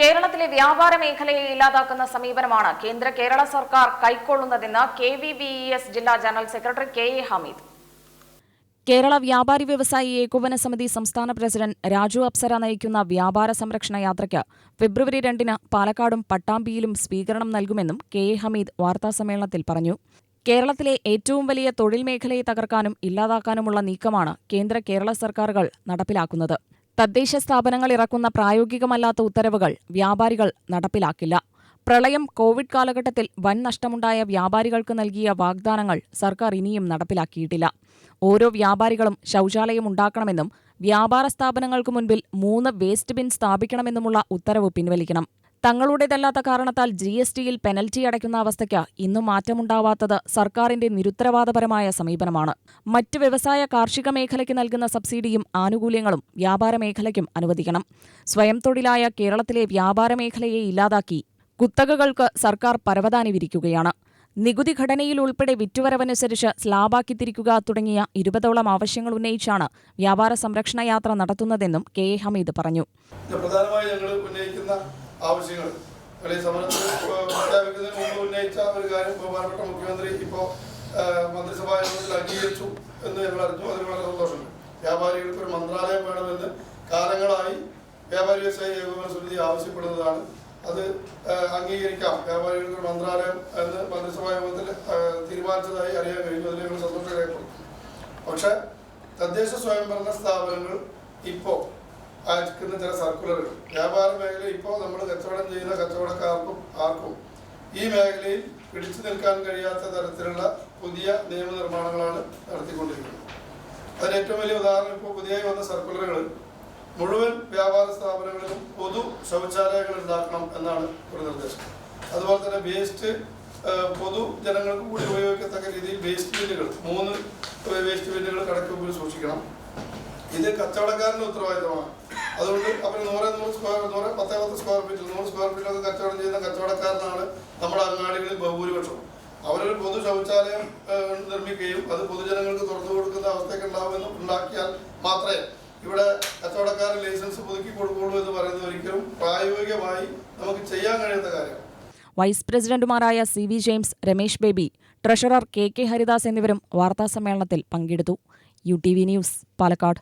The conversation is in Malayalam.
കേരളത്തിലെ വ്യാപാര മേഖലയെ ഇല്ലാതാക്കുന്ന സമീപനമാണ് കേന്ദ്ര കേരള സർക്കാർ കൈക്കൊള്ളുന്നതെന്ന് K V B E S ജില്ലാ general secretary K A Hameed. Kerala വ്യാപാരി വ്യവസായി ഏകോപന സമിതി സംസ്ഥാന പ്രസിഡന്റ് രാജു അപ്സര നയിക്കുന്ന വ്യാപാര സംരക്ഷണ യാത്രയ്ക്ക് ഫെബ്രുവരി രണ്ടിന് പാലക്കാടും പട്ടാമ്പിയിലും സ്വീകരണം നൽകുമെന്നും കെ എ ഹമീദ് വാർത്താസമ്മേളനത്തിൽ പറഞ്ഞു. കേരളത്തിലെ ഏറ്റവും വലിയ തൊഴിൽ മേഖലയെ തകർക്കാനും ഇല്ലാതാക്കാനുമുള്ള നീക്കമാണ് കേന്ദ്ര കേരള സർക്കാരുകൾ നടപ്പിലാക്കുന്നത്. തദ്ദേശ സ്ഥാപനങ്ങൾ ഇറക്കുന്ന പ്രായോഗികമല്ലാത്ത ഉത്തരവുകൾ വ്യാപാരികൾ നടപ്പിലാക്കില്ല. പ്രളയം കോവിഡ് കാലഘട്ടത്തിൽ വൻ നഷ്ടമുണ്ടായ വ്യാപാരികൾക്ക് നൽകിയ വാഗ്ദാനങ്ങൾ സർക്കാർ ഇനിയും നടപ്പിലാക്കിയിട്ടില്ല. ഓരോ വ്യാപാരികളും ശൗചാലയം ഉണ്ടാക്കണമെന്നും വ്യാപാര സ്ഥാപനങ്ങൾക്ക് മുൻപിൽ മൂന്ന് വേസ്റ്റ് ബിൻ സ്ഥാപിക്കണമെന്നുമുള്ള ഉത്തരവ് പിൻവലിക്കണം. തങ്ങളുടേതല്ലാത്ത കാരണത്താൽ ജി എസ് ടിയിൽ പെനൽറ്റി അടയ്ക്കുന്ന അവസ്ഥയ്ക്ക് ഇന്നും മാറ്റമുണ്ടാവാത്തത് സർക്കാരിന്റെ നിരുത്തരവാദപരമായ സമീപനമാണ്. മറ്റ് വ്യവസായ കാർഷിക മേഖലയ്ക്ക് നൽകുന്ന സബ്സിഡിയും ആനുകൂല്യങ്ങളും വ്യാപാര മേഖലയ്ക്കും അനുവദിക്കണം. സ്വയം തൊഴിലായ കേരളത്തിലെ വ്യാപാര മേഖലയെ ഇല്ലാതാക്കി കുത്തകകൾക്ക് സർക്കാർ പരവതാനി വിരിക്കുകയാണ്. നികുതി ഘടനയിൽ ഉൾപ്പെടെ വിറ്റുവരവനുസരിച്ച് സ്ലാബാക്കി തിരിക്കുക തുടങ്ങിയ ഇരുപതോളം ആവശ്യങ്ങൾ ഉന്നയിച്ചാണ് വ്യാപാര സംരക്ഷണ യാത്ര നടത്തുന്നതെന്നും കെ എ ഹമീദ് പറഞ്ഞു. ഞങ്ങൾ ആവശ്യങ്ങൾ. അല്ലെങ്കിൽ സമരത്തിന് പ്രഖ്യാപിക്കുന്നതിന് മുമ്പ് ഉന്നയിച്ച ഒരു കാര്യം ബഹുമാനപ്പെട്ട മുഖ്യമന്ത്രി ഇപ്പോൾ മന്ത്രിസഭാ യോഗത്തിൽ അംഗീകരിച്ചു എന്ന് ഞങ്ങൾ അറിഞ്ഞു. അതിന് വളരെ സന്തോഷമുണ്ട്. വ്യാപാരികൾക്ക് ഒരു മന്ത്രാലയം വേണമെന്ന് കാലങ്ങളായി വ്യാപാരി വ്യവസായ ഏകോപന സമിതി ആവശ്യപ്പെടുന്നതാണ്. അത് അംഗീകരിക്കാം. വ്യാപാരികൾക്ക് ഒരു മന്ത്രാലയം എന്ന് മന്ത്രിസഭാ യോഗത്തിൽ തീരുമാനിച്ചതായി അറിയാൻ കഴിഞ്ഞു അതിൽ ഞങ്ങൾ സന്തോഷം രേഖപ്പെടുത്തും പക്ഷേ തദ്ദേശ സ്വയംഭരണ സ്ഥാപനങ്ങൾ ഇപ്പോൾ അയക്കുന്ന ചില സർക്കുലറുകൾ വ്യാപാര മേഖല ഇപ്പോൾ നമ്മൾ കച്ചവടം ചെയ്യുന്ന കച്ചവടക്കാർക്കും ആർക്കും ഈ മേഖലയിൽ പിടിച്ചു നിൽക്കാൻ കഴിയാത്ത തരത്തിലുള്ള പുതിയ നിയമനിർമ്മാണങ്ങളാണ് നടത്തിക്കൊണ്ടിരിക്കുന്നത്. അതിന് ഏറ്റവും വലിയ ഉദാഹരണം ഇപ്പോൾ പുതിയതായി വന്ന സർക്കുലറുകൾ മുഴുവൻ വ്യാപാര സ്ഥാപനങ്ങളിലും പൊതു ശൗചാലയങ്ങൾ ഉണ്ടാക്കണം എന്നാണ് ഒരു നിർദ്ദേശം. അതുപോലെ തന്നെ വേസ്റ്റ് പൊതു ജനങ്ങൾക്ക് കൂടി ഉപയോഗിക്കത്തക്ക രീതിയിൽ വേസ്റ്റ് ബിന്നുകൾ മൂന്ന് വേസ്റ്റ് ബിന്നുകൾ കടക്കുമ്പോൾ സൂക്ഷിക്കണം. ഇത് കച്ചവടക്കാരന്റെ ഉത്തരവാദിത്തമാണ്. അതുകൊണ്ട് അവർ നൂറ് നൂറ് സ്ക്വയർ നൂറ് പത്തേ പത്ത് സ്ക്വയർ ഫീറ്റിൽ നൂറ് സ്ക്വയർ ഫീറ്റിലൊക്കെ കച്ചവടം ചെയ്യുന്ന കച്ചവടക്കാരനാണ് നമ്മുടെ അങ്ങാടികളിൽ ബഹുഭൂരിപക്ഷം അവരൊരു പൊതു ശൗചാലയം നിർമ്മിക്കുകയും അത് പൊതുജനങ്ങൾക്ക് തുറന്നു കൊടുക്കുന്ന അവസ്ഥയൊക്കെ ഉണ്ടാവുമെന്ന് ഉണ്ടാക്കിയാൽ മാത്രമേ ഇവിടെ കച്ചവടക്കാരൻ ലൈസൻസ് പുതുക്കി കൊടുക്കുള്ളൂ എന്ന് പറയുന്നത് ഒരിക്കലും പ്രായോഗികമായി നമുക്ക് ചെയ്യാൻ കഴിയുന്ന കാര്യമാണ്. വൈസ് പ്രസിഡന്റുമാരായ C V James Ramesh Baby treasurer K K Haridas എന്നിവരും വാർത്താസമ്മേളനത്തിൽ പങ്കെടുത്തു. U T V news Palakkad.